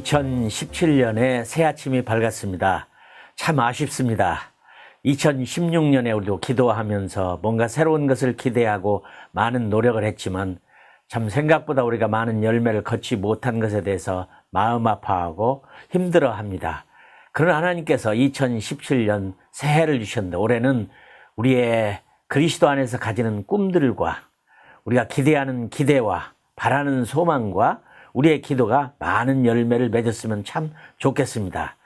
2017년에 새 아침이 밝았습니다. 참 아쉽습니다. 2016년에 우리도 기도하면서 뭔가 새로운 것을 기대하고 많은 노력을 했지만 참 생각보다 우리가 많은 열매를 걷지 못한 것에 대해서 마음 아파하고 힘들어 합니다. 그러나 하나님께서 2017년 새해를 주셨는데 올해는 우리의 그리스도 안에서 가지는 꿈들과 우리가 기대하는 기대와 바라는 소망과 우리의 기도가 많은 열매를 맺었으면 참 좋겠습니다.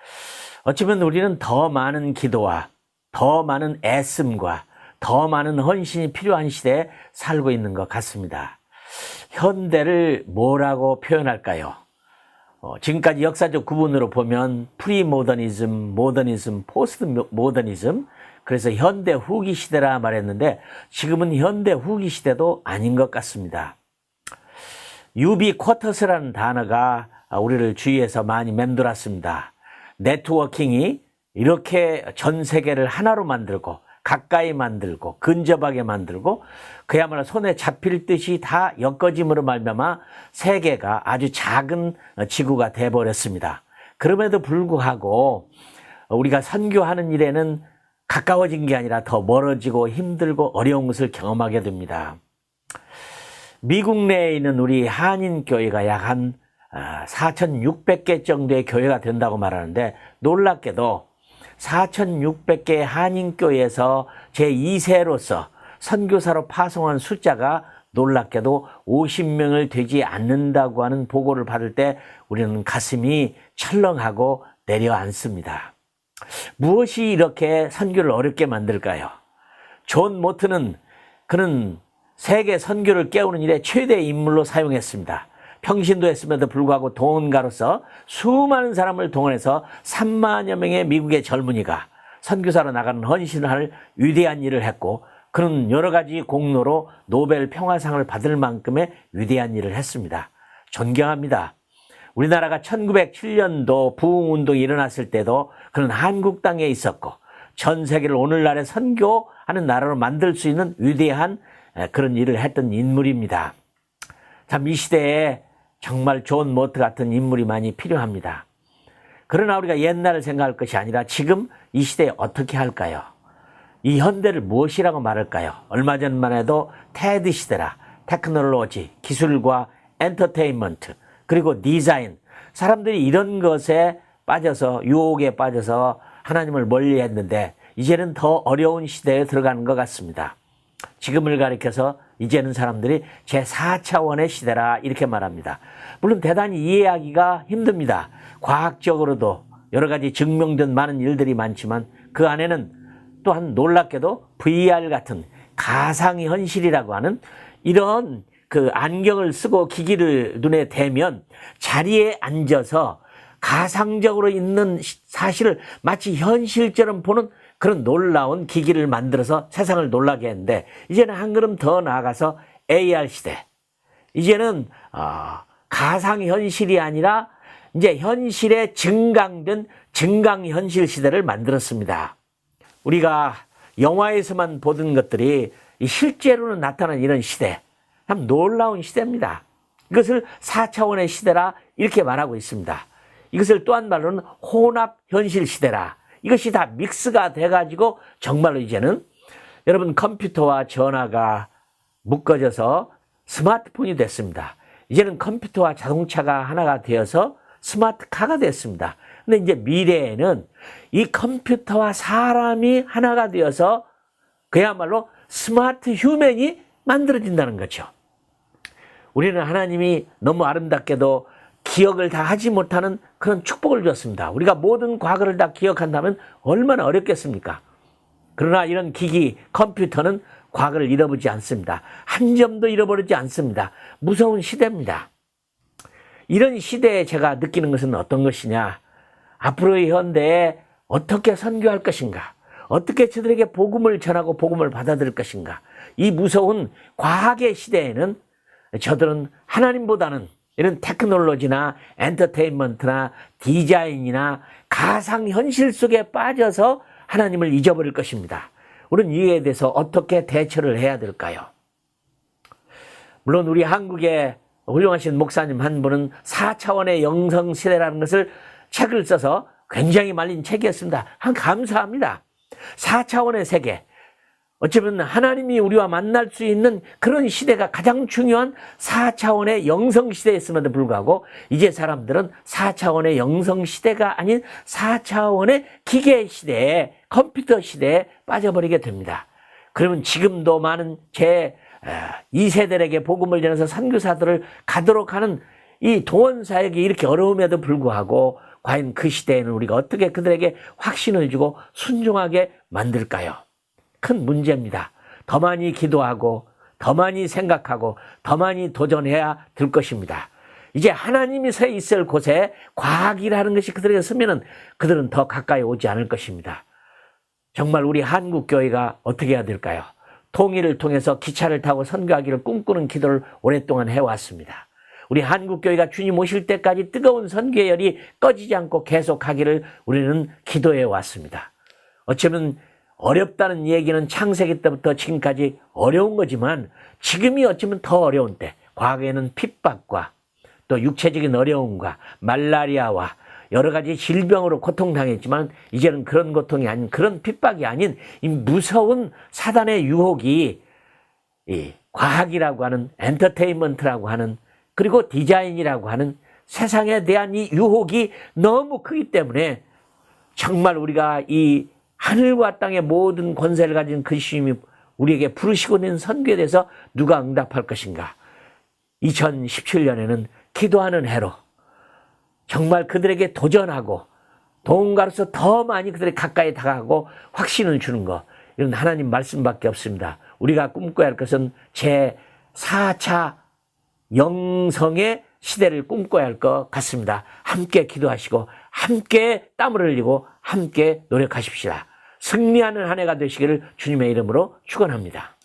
어쩌면 우리는 더 많은 기도와 더 많은 애씀과 더 많은 헌신이 필요한 시대에 살고 있는 것 같습니다. 현대를 뭐라고 표현할까요? 어, 지금까지 역사적 구분으로 보면 프리모더니즘, 모더니즘, 포스트 모더니즘, 그래서 현대 후기 시대라 말했는데 지금은 현대 후기 시대도 아닌 것 같습니다. 유비 쿼터스라는 단어가 우리를 주위에서 많이 맴돌았습니다. 네트워킹이 이렇게 전 세계를 하나로 만들고 가까이 만들고 근접하게 만들고 그야말로 손에 잡힐 듯이 다 엮어짐으로 말미암아 세계가 아주 작은 지구가 돼 버렸습니다. 그럼에도 불구하고 우리가 선교하는 일에는 가까워진 게 아니라 더 멀어지고 힘들고 어려운 것을 경험하게 됩니다. 미국 내에 있는 우리 한인교회가 약 한 4,600개 정도의 교회가 된다고 말하는데 놀랍게도 4,600개의 한인교회에서 제2세로서 선교사로 파송한 숫자가 놀랍게도 50명을 되지 않는다고 하는 보고를 받을 때 우리는 가슴이 철렁하고 내려앉습니다. 무엇이 이렇게 선교를 어렵게 만들까요? 존 모트는 그는 세계 선교를 깨우는 일에 최대 인물로 사용했습니다. 평신도 했음에도 불구하고 동원가로서 수많은 사람을 동원해서 3만여 명의 미국의 젊은이가 선교사로 나가는 헌신을 할 위대한 일을 했고 그는 여러 가지 공로로 노벨 평화상을 받을 만큼의 위대한 일을 했습니다. 존경합니다. 우리나라가 1907년도 부흥운동이 일어났을 때도 그는 한국 땅에 있었고 전 세계를 오늘날의 선교하는 나라로 만들 수 있는 위대한 그런 일을 했던 인물입니다. 참 이 시대에 정말 존 모트 같은 인물이 많이 필요합니다. 그러나 우리가 옛날을 생각할 것이 아니라 지금 이 시대에 어떻게 할까요? 이 현대를 무엇이라고 말할까요? 얼마 전만 해도 테드 시대라 테크놀로지, 기술과 엔터테인먼트, 그리고 디자인. 사람들이 이런 것에 빠져서, 유혹에 빠져서 하나님을 멀리 했는데, 이제는 더 어려운 시대에 들어가는 것 같습니다. 지금을 가리켜서 이제는 사람들이 제4차원의 시대라 이렇게 말합니다. 물론 대단히 이해하기가 힘듭니다. 과학적으로도 여러 가지 증명된 많은 일들이 많지만 그 안에는 또한 놀랍게도 VR 같은 가상의 현실이라고 하는 이런 그 안경을 쓰고 기기를 눈에 대면 자리에 앉아서 가상적으로 있는 사실을 마치 현실처럼 보는 그런 놀라운 기기를 만들어서 세상을 놀라게 했는데 이제는 한 걸음 더 나아가서 AR 시대. 이제는 어, 가상 현실이 아니라 이제 현실에 증강된 증강 현실 시대를 만들었습니다. 우리가 영화에서만 보던 것들이 실제로는 나타난 이런 시대, 참 놀라운 시대입니다. 이것을 4차원의 시대라 이렇게 말하고 있습니다. 이것을 또한 말로는 혼합 현실 시대라 이것이 다 믹스가 돼가지고 정말로 이제는 여러분 컴퓨터와 전화가 묶어져서 스마트폰이 됐습니다. 이제는 컴퓨터와 자동차가 하나가 되어서 스마트카가 됐습니다. 근데 이제 미래에는 이 컴퓨터와 사람이 하나가 되어서 그야말로 스마트 휴맨이 만들어진다는 거죠. 우리는 하나님이 너무 아름답게도 기억을 다 하지 못하는 그런 축복을 줬습니다. 우리가 모든 과거를 다 기억한다면 얼마나 어렵겠습니까? 그러나 이런 기기, 컴퓨터는 과거를 잃어보지 않습니다. 한 점도 잃어버리지 않습니다. 무서운 시대입니다. 이런 시대에 제가 느끼는 것은 어떤 것이냐? 앞으로의 현대에 어떻게 선교할 것인가? 어떻게 저들에게 복음을 전하고 복음을 받아들일 것인가? 이 무서운 과학의 시대에는 저들은 하나님보다는 이런 테크놀로지나 엔터테인먼트나 디자인이나 가상 현실 속에 빠져서 하나님을 잊어버릴 것입니다. 우리는 이에 대해서 어떻게 대처를 해야 될까요? 물론 우리 한국의 훌륭하신 목사님 한 분은 4차원의 영성 시대라는 것을 책을 써서 굉장히 말린 책이었습니다. 한 감사합니다. 4차원의 세계. 어쩌면 하나님이 우리와 만날 수 있는 그런 시대가 가장 중요한 4차원의 영성 시대였음에도 불구하고 이제 사람들은 4차원의 영성 시대가 아닌 4차원의 기계 시대에 컴퓨터 시대에 빠져버리게 됩니다. 그러면 지금도 많은 제 2세들에게 복음을 전해서 선교사들을 가도록 하는 이 동원 사역이 이렇게 어려움에도 불구하고 과연 그 시대에는 우리가 어떻게 그들에게 확신을 주고 순종하게 만들까요? 큰 문제입니다. 더 많이 기도하고 더 많이 생각하고 더 많이 도전해야 될 것입니다. 이제 하나님이 서 있을 곳에 과학이라는 것이 그들에게 서면은 그들은 더 가까이 오지 않을 것입니다. 정말 우리 한국 교회가 어떻게 해야 될까요? 통일을 통해서 기차를 타고 선교하기를 꿈꾸는 기도를 오랫동안 해왔습니다. 우리 한국 교회가 주님 오실 때까지 뜨거운 선교의 열이 꺼지지 않고 계속하기를 우리는 기도해 왔습니다. 어쩌면 어렵다는 얘기는 창세기 때부터 지금까지 어려운 거지만 지금이 어쩌면 더 어려운 때, 과거에는 핍박과 또 육체적인 어려움과 말라리아와 여러 가지 질병으로 고통당했지만 이제는 그런 고통이 아닌 그런 핍박이 아닌 이 무서운 사단의 유혹이 이 과학이라고 하는 엔터테인먼트라고 하는 그리고 디자인이라고 하는 세상에 대한 이 유혹이 너무 크기 때문에 정말 우리가 이 하늘과 땅의 모든 권세를 가진 그 주님이 우리에게 부르시고 있는 선교에 대해서 누가 응답할 것인가? 2017년에는 기도하는 해로 정말 그들에게 도전하고 도움가로서 더 많이 그들에 가까이 다가가고 확신을 주는 것 이런 하나님 말씀밖에 없습니다. 우리가 꿈꿔야 할 것은 제 4차 영성의 시대를 꿈꿔야 할 것 같습니다. 함께 기도하시고 함께 땀을 흘리고 함께 노력하십시다. 승리하는 한 해가 되시기를 주님의 이름으로 축원합니다.